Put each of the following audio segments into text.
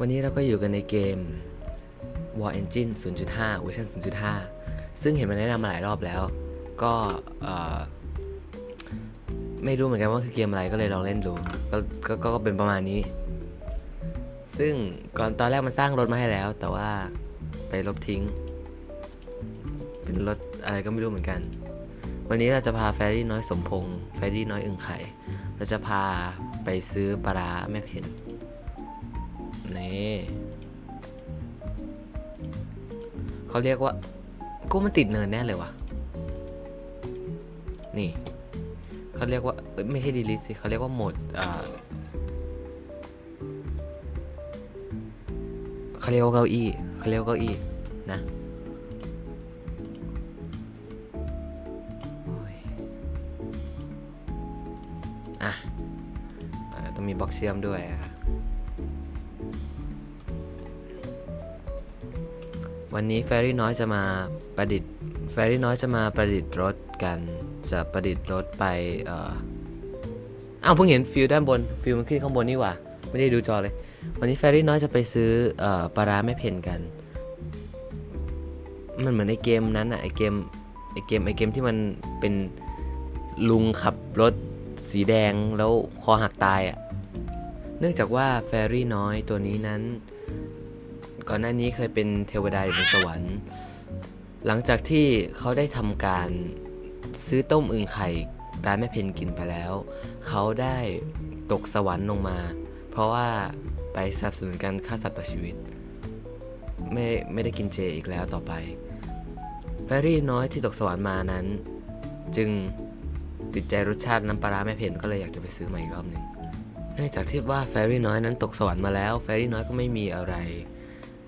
วันนี้เราก็อยู่กันในเกม War Engine 0.5เวอร์ชัน0.5 ซึ่งเห็นมันแนะนำมาหลายรอบแล้ว ก็ไม่รู้เหมือนกันว่าคือเกมอะไรก็เลยลองเล่นดูก็ก็ก็เป็นประมาณนี้ ซึ่งก่อนตอนแรกมันสร้างรถมาให้แล้ว แต่ว่าไปลบทิ้ง เป็นรถอะไรก็ไม่รู้เหมือนกัน วันนี้เราจะพาแฟรี่น้อยสมพงษ์แฟรี่น้อยอึ่งไข่ เราจะพาไปซื้อปลาร้าแม่เพ็ญ นี่เขาเรียกว่ากูมันติดเนินแน่เลยวะนี่เขาเรียกว่าไม่ใช่ดีลิสสิเขาเรียกว่าโหมดอ่าเขาเรียกว่าเก้าอี้เขาเรียกว่าเก้าอี้นะอะต้องมีบล็อกเชื่อมด้วยอะ วันนี้แฟรี่น้อยจะมาประดิษฐ์แฟรี่น้อยจะมาประดิษฐ์รถกันจะประดิษฐ์รถไปเอ่ออ้าวเพิ่งเห็นฟิวด้านบนฟิวมันขึ้นข้างบนนี่หว่าไม่ได้ดูจอเลย วันนี้แฟรี่น้อยจะไปซื้อเอ่อปลาร้าแม่เพนกัน มันเหมือนในเกมนั้นอะไอเกมไอเกมไอเกมที่มันเป็นลุงขับรถสีแดงแล้วคอหักตายอะเนื่องจากว่าแฟรี่น้อยตัวนี้นั้น ก่อนหน้านี้เคยเป็นเทวดาอยู่บนสวรรค์ หลังจากที่เขาได้ทำการซื้อต้มอึ่งไข่ร้านแม่เพนกินไปแล้ว เขาได้ตกสวรรค์ลงมา เพราะว่าไปสนับสนุนการฆ่าสัตว์ตชีวิต ไม่ไม่ได้กินเจอีกแล้วต่อไปแฟรี่น้อยที่ตกสวรรค์มานั้น จึงติดใจรสชาติน้ำปลาร้าแม่เพนก็เลยอยากจะไปซื้อมาอีกรอบหนึ่งเนื่องจากที่ว่าแฟรี่น้อยนั้นตกสวรรค์มาแล้ว แฟรี่น้อยก็ไม่มีอะไร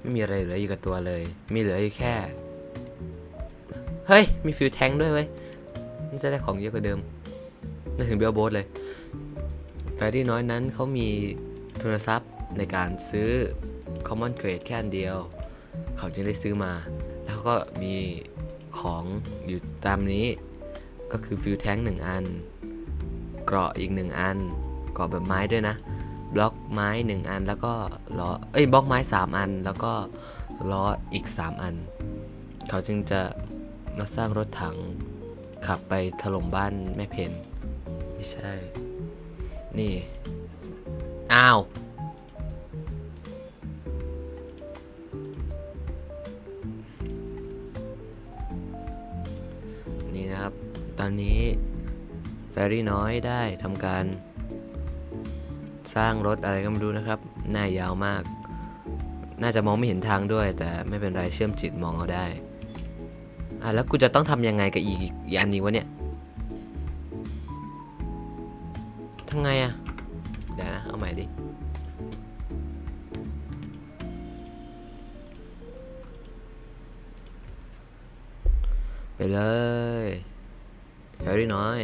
ไม่มีอะไรเหลืออยู่กับตัวเลย มีเหลืออยู่แค่ เฮ้ย มีฟิวแทงด้วยเว้ยนี่จะได้ของเยอะกว่าเดิมนึกถึงเบลโบสเลยแฟรี่น้อยนั้นเขามีทุนทรัพย์ในการซื้อ Common Grade แค่อันเดียว เขาจึงได้ซื้อมา แล้วเขาก็มีของอยู่ตามนี้ ก็คือฟิวแทงหนึ่งอัน เกราะอีกหนึ่งอัน เกราะแบบไม้ด้วยนะ บล็อกไม้หนึ่งอัน แล้วก็ล้อเอ้ยบล็อกไม้สามอัน แล้วก็ล้ออีกสามอัน เขาจึงจะมาสร้างรถถังขับไปถล่มบ้านแม่เพนไม่ใช่ นี่ อ้าว นี่นะครับ ตอนนี้แฟรี่น้อยได้ทำการ สร้างรถอะไรก็ไม่รู้นะครับ หน้ายาวมาก น่าจะมองไม่เห็นทางด้วย แต่ไม่เป็นไรเชื่อมจิตมองเอาได้ อะแล้วกูจะต้องทำยังไงกับอีกอีกอันนี้วะเนี่ยทำไงอะเดี๋ยวนะ เอาใหม่ดิ ไปเลยแฟรี่น้อย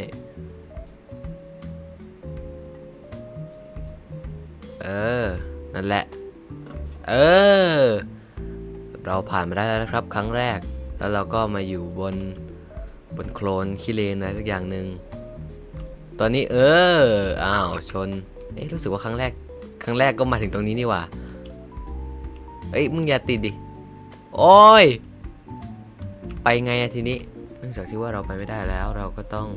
เออ นั่นแหละ เออ เราผ่านมาได้แล้วนะครับ ครั้งแรก แล้วเราก็มาอยู่บนบนโคลนขี้เลนอะไรสักอย่างหนึ่ง ตอนนี้เออ อ้าว ชน เอ๊ะรู้สึกว่าครั้งแรก ครั้งแรกก็มาถึงตรงนี้นี่หว่า เอ้ย มึงอย่าติดดิ โอ้ย ไปไงอะทีนี้ เนื่องจากที่ว่าเราไปไม่ได้แล้ว เราก็ต้อง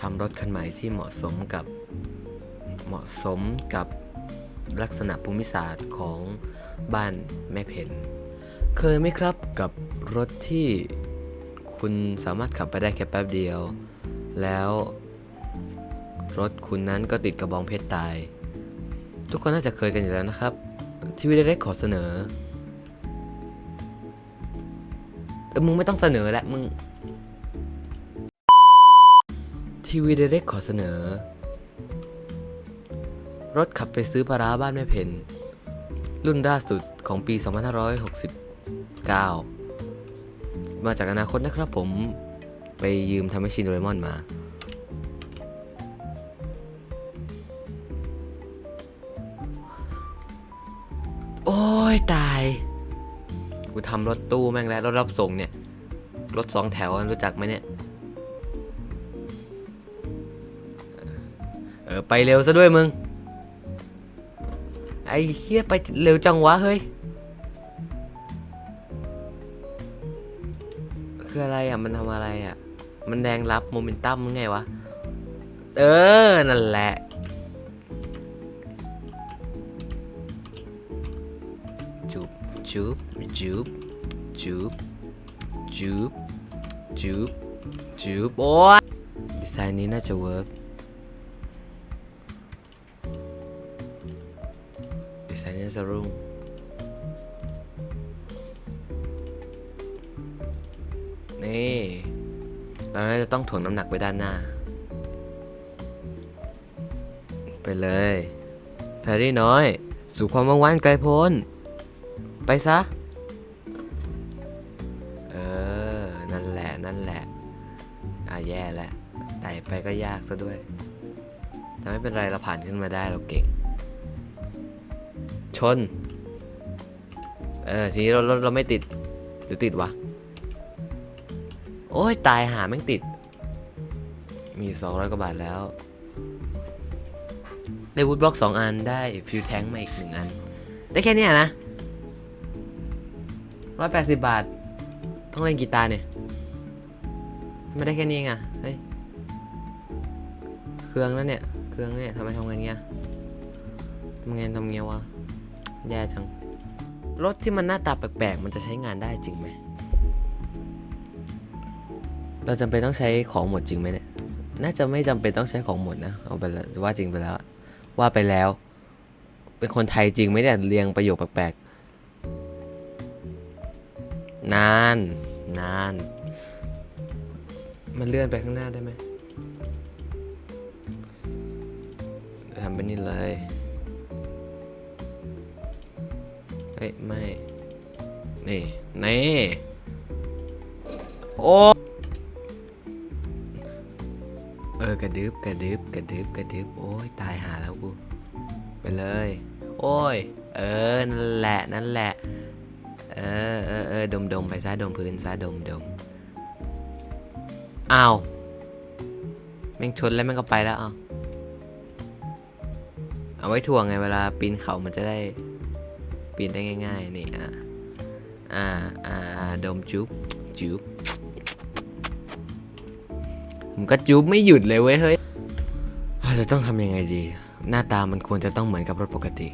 ทำรถคันใหม่ที่เหมาะสมกับเหมาะสมกับ ลักษณะภูมิศาสตร์ของบ้านแม่เพนเคยไหมครับกับรถที่คุณสามารถขับไปได้แค่แป๊บเดียว แล้วรถคุณนั้นก็ติดกระบองเพชรตาย ทุกคนน่าจะเคยกันอยู่แล้วนะครับ ทีวีเล็กขอเสนอเออมึงไม่ต้องเสนอแล้วมึงทีวีเล็กขอเสนอ รถขับไปซื้อปลาร้าบ้านแม่เพนรุ่นล่าสุดของปี 2569 มาจากอนาคตนะครับผมไปยืมทำให้ชินโดเรมอนมา โอ้ยตาย กูทำรถตู้แม่งแล้ว รถรับส่งเนี่ย รถสองแถวรู้จักไหมเนี่ย เออ ไปเร็วซะด้วยมึง ไอ้เฮียไปเร็วจังวะเฮ้ย คืออะไรอะ มันทำอะไรอะ มันแดงรับโมเมนตัมไงวะ เออ นั่นแหละจูบจูบจูบจูบจูบจูบจูบโอ้ยดีไซน์นี้น่าจะเวิร์ก ดีไซน์นี้น่าจะรุ่งนี่เราจะต้องถ่วงน้ำหนักไปด้านหน้า ไปเลยแฟรี่น้อย สู่ความว่างวันไกลโพ้น ไปซะ เออ นั่นแหละ นั่นแหละ อะแย่แล้วไต่ไปก็ยากซะด้วย แต่ไม่เป็นไรเราผ่านขึ้นมาได้เราเก่ง ชน เออ ทีนี้เราเราเราไม่ติด หรือติดวะ โอ้ยตายหาแม่งติด มี 200 กว่าบาทแล้ว ได้วูดบล็อก2อันได้ฟิวแทงมาอีก1อัน ได้แค่เนี้ยนะ180บาท ต้องเล่นกีตาร์เนี่ย ไม่ได้แค่นี้ไงเฮ้ย เครื่องนั่นเนี่ย เครื่องเนี่ยทำไมทำงานเงี้ยทำงานทำเงี้ยวะ แย่จัง รถที่มันหน้าตาแปลกๆ มันจะใช้งานได้จริงไหม เราจำเป็นต้องใช้ของหมดจริงไหมเนี่ย น่าจะไม่จำเป็นต้องใช้ของหมดนะ เอาไปแล้วว่าจริงไปแล้ว ว่าไปแล้ว เป็นคนไทยจริงไหมเนี่ยเรียงประโยคแปลกๆ นาน นาน มันเลื่อนไปข้างหน้าได้ไหมทำไปนี่เลย เฮ้ยไม่ นี่นี่โอ้เออกระดึบกระดึบกระดึบกระดึบโอ้ยตายหาแล้วกูไปเลย โอ้ย เออ นั่นแหละนั่นแหละ เออเออเออดมดมไปซะดมพื้นซะดมดมอ้าวแม่งชนแล้วแม่งก็ไปแล้วเอาเอาไว้ถ่วงไงเวลาปีนเขามันจะได้ ปีนได้ง่ายๆนี่อ่าอ่าอ่าดมจุ๊บจุ๊บผมก็จุ๊บไม่หยุดเลยเว้ยเฮ้ยเราจะต้องทำยังไงดี หน้าตามันควรจะต้องเหมือนกับรถปกติ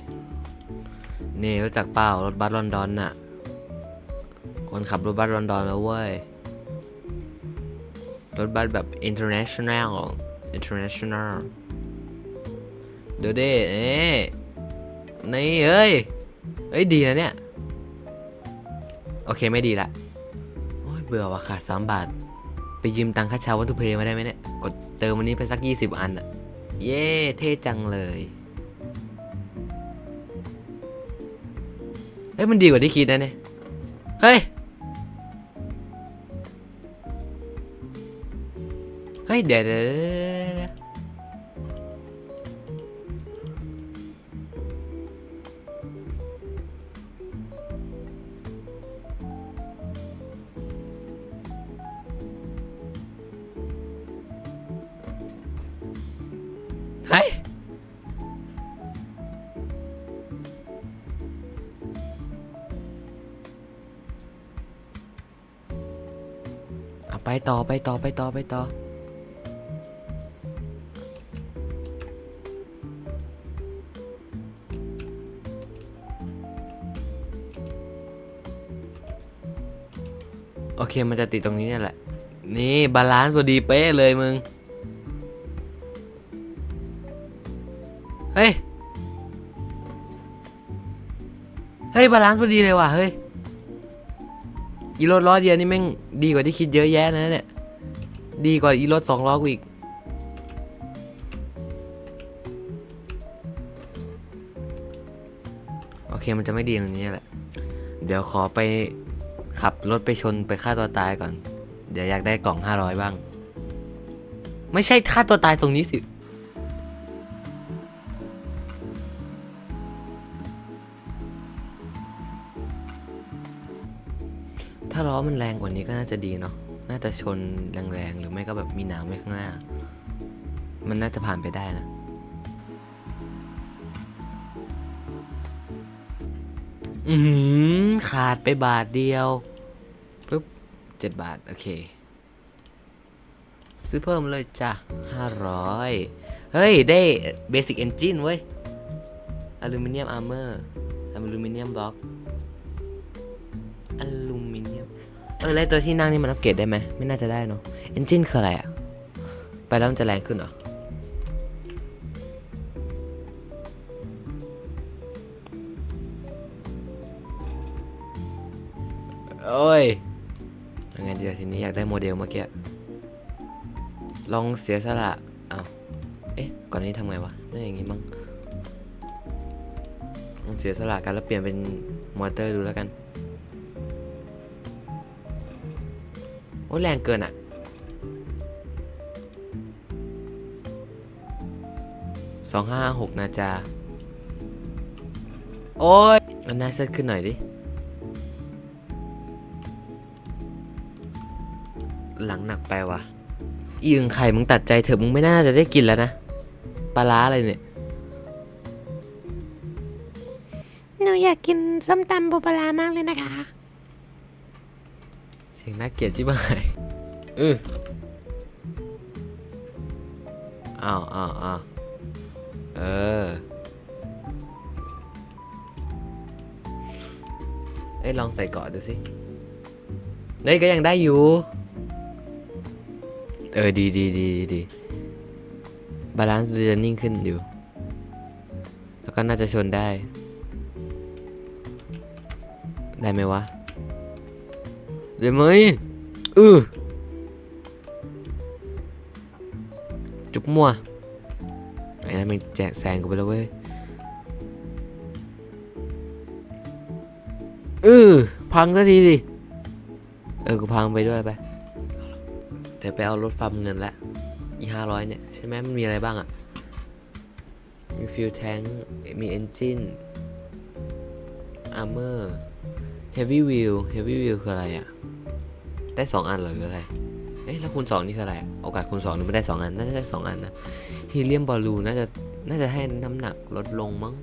นี่รู้จักเปล่ารถบัสลอนดอนน่ะ คนขับรถบัสลอนดอนแล้วเว้ย รถบัสแบบ international international เดี๋ยวดิเอ๊ะนี่เอ้ย เอ้ยดีนะเนี่ย โอเคไม่ดีละ โอ้ยเบื่อว่ะขาดสามบาท ไปยืมตังค่าเช่าวัตถุเพลมาได้ไหมเนี่ย กดเติมวันนี้ไปสัก 20 อันอะเย้เท่จังเลยเฮ้ยมันดีกว่าที่คิดนะเนี่ย เฮ้ย เฮ้ยเดี๋ยว ไปต่อไปต่อไปต่อไปต่อ โอเคมันจะติดตรงนี้นี่แหละ นี่บาลานซ์พอดีเป๊ะเลยมึง เฮ้ย เฮ้ย บาลานซ์พอดีเลยว่ะ เฮ้ย อีรถล้อเดียวนี่แม่งดีกว่าที่คิดเยอะแยะนะเนี่ย ดีกว่าอีรถสองล้อกูอีก โอเคมันจะไม่ดีตรงนี้แหละ เดี๋ยวขอไปขับรถไปชนไปฆ่าตัวตายก่อน เดี๋ยวอยากได้กล่อง500บ้าง ไม่ใช่ฆ่าตัวตายตรงนี้สิ มันแรงกว่านี้ก็น่าจะดีเนาะ น่าจะชนแรงๆ หรือไม่ก็แบบมีหนามไว้ข้างหน้า มันน่าจะผ่านไปได้นะอือหือขาดไปบาทเดียวปุ๊บเจ็ดบาท โอเค ซื้อเพิ่มเลยจ้ะห้าร้อยเฮ้ย ได้เบสิ c เอนจินเว้ยอลูมิเนียมอาร์เมอร์อลูมิเนียมบล็อก ออแล้วตัวที่นั่งนี่มันอัปเกรดได้ไหมไม่น่าจะได้เนาะเอนจินคืออะไรอะไปแล้วมันจะแรงขึ้นเหรอโอ้ยยังไงดีทีนี้อยากได้โมเดลเมื่อกี้ ลองเสียสละเอาเอ๊ะ ก่อนนี้ทำไงวะน่าอย่างงี้มั้งลองเสียสละกันแล้วเปลี่ยนเป็นมอเตอร์ดูแล้วกัน อ้แรงเกินอะ สองห้าหกนาจา โอ้ยอันน่าเซตขึ้นหน่อยดิ หลังหนักไปว่ะอีอึงไข่มึงตัดใจเถอะมึงไม่น่าจะได้กินแล้วนะ ปลาร้าอะไรเนี่ย หนูอยากกินส้มตำปูปลาร้ามากเลยนะคะ สียงน่าเกลียดชิบหายเอออ้าวอ้าวอ้าวเออเอ้ยลองใส่เกาะดูสิเฮ้ยก็ยังได้อยู่ เออ ดีดีดีดีดีบาลานซ์จะนิ่งขึ้นอยู่ แล้วก็น่าจะชนได้ ได้ไหมวะ ได้ไหมเออจุกมั่วไอ้นั่นมันแจกแซงกูไปแล้วเว้ยเออพังสักทีดิเออกูพังไปด้วยไปเดี๋ยวไปเอารถฟาร์มเงินละอีห้าร้อยเนี่ยใช่ไหมมันมีอะไรบ้างอะมีฟิวแทงมีเอนจินอาร์เมอร์ Heavy Wheel Heavy Wheel คืออะไรอะ ได้สองอันเหรอหรืออะไร เอ๊ะแล้วคูณสองนี่คืออะไร โอกาสคูณสองนี่ไม่ได้สองอัน น่าจะได้สองอันนะฮีเลียมบอลลูน่าจะ น่าจะให้น้ำหนักลดลงมั้ง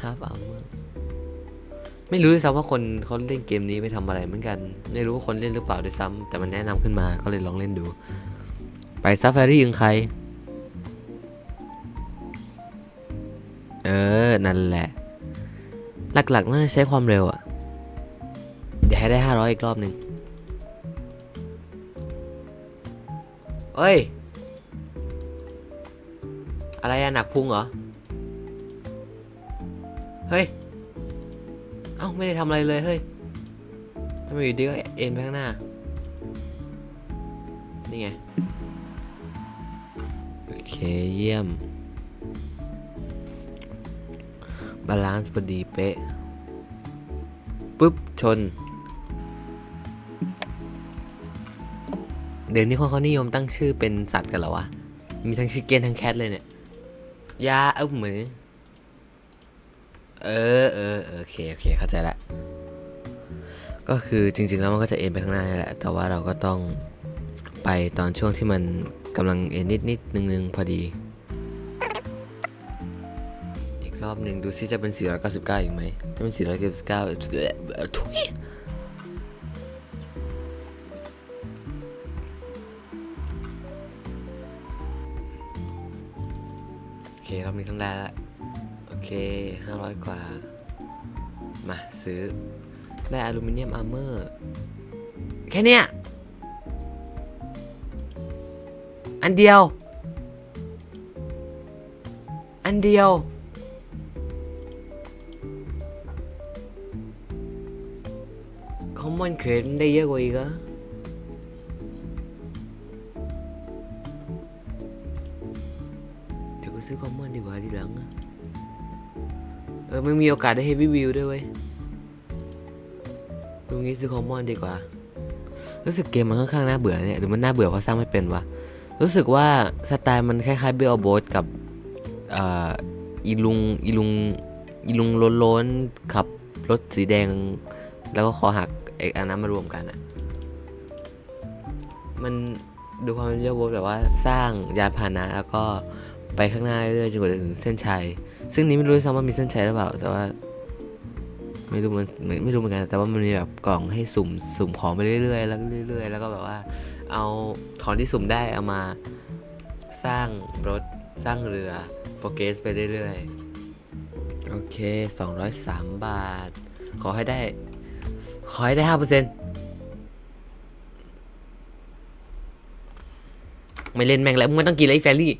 half armor ไม่รู้ด้วยซ้ำว่าคนเขาเล่นเกมนี้ไปทำอะไรเหมือนกัน ไม่รู้ว่าคนเล่นหรือเปล่าด้วยซ้ำแต่มันแนะนำขึ้นมาก็เลยลองเล่นดู ไปซัฟฟารี่ยังใคร เออ นั่นแหละ หลักๆน่าจะใช้ความเร็วอะเดี๋ยวให้ได้ห้าร้อยอีกรอบหนึ่ง เอ้ย อะไรอะหนักพุงเหรอ เฮ้ย เอ้าไม่ได้ทำอะไรเลยเฮ้ยทำไมอยู่ดีก็เอ็นไปข้างหน้า นี่ไง โอเคเยี่ยม บาลานซ์พอดีเป๊ะ ปุ๊บ ชน เดี๋ยวนี้คนเขานิยมตั้งชื่อเป็นสัตว์กันเหรอวะ มีทั้งชิคเก้นทั้งแคทเลยเนี่ย ยาเอ้าเหมือเออเออเออโอเคโอเคเข้าใจละก็คือจริง ๆ แล้วมันก็จะเอ็นไปข้างหน้านี่แหละ แต่ว่าเราก็ต้องไปตอนช่วงที่มันกำลังเอ็นนิดนิดนึงนึงๆพอดี อีกรอบหนึ่งดูซิจะเป็น 499 อีกไหมถ้าเป็น 499ทุย ต้งได้ละโอเคห้าร้อยกว่า มาซื้อ ได้อลูมิเนียมอาร์เมอร์ แค่เนี้ย อันเดียว อันเดียว คอมมอนเครดได้เยอะกว่าอีกเหรอ เออไม่มีโอกาสได้เฮฟวี่วิวด้วยเว้ยดูงี้ซื้อคอมมอนดีกว่า รู้สึกเกมมันค่อนข้างน่าเบื่อเนี่ยหรือมันน่าเบื่อเพราะสร้างไม่เป็นวะรู้สึกว่าสไตล์มันคล้ายๆเบลโบสกับอีลุงอีลุงอีลุงล้นๆขับรถสีแดง แล้วก็คอหักเอกอันนั้นมารวมกันอะมันดูความเป็นเบลโบสแบบว่าสร้างยานพาหนะแล้วก็ ไปข้างหน้าเรื่อยๆจนกว่าจะถึงเส้นชัย ซึ่งนี้ไม่รู้ด้วยซ้ำว่ามีเส้นชัยหรือเปล่า แต่ว่า ไม่รู้มันไม่ไม่รู้เหมือนกัน แต่ว่ามันมีแบบกล่องให้สุ่มสุ่มของไปเรื่อยๆแล้วเรื่อย ๆ แล้วก็แบบว่า เอาของที่สุ่มได้เอามาสร้างรถสร้างเรือโปรเกสไปเรื่อยๆ โอเค 203 บาท ขอให้ได้ ขอให้ได้ 5%ไม่เล่นแม่งแล้ว มึงไม่ต้องกินแล้วไอ้แฟรี่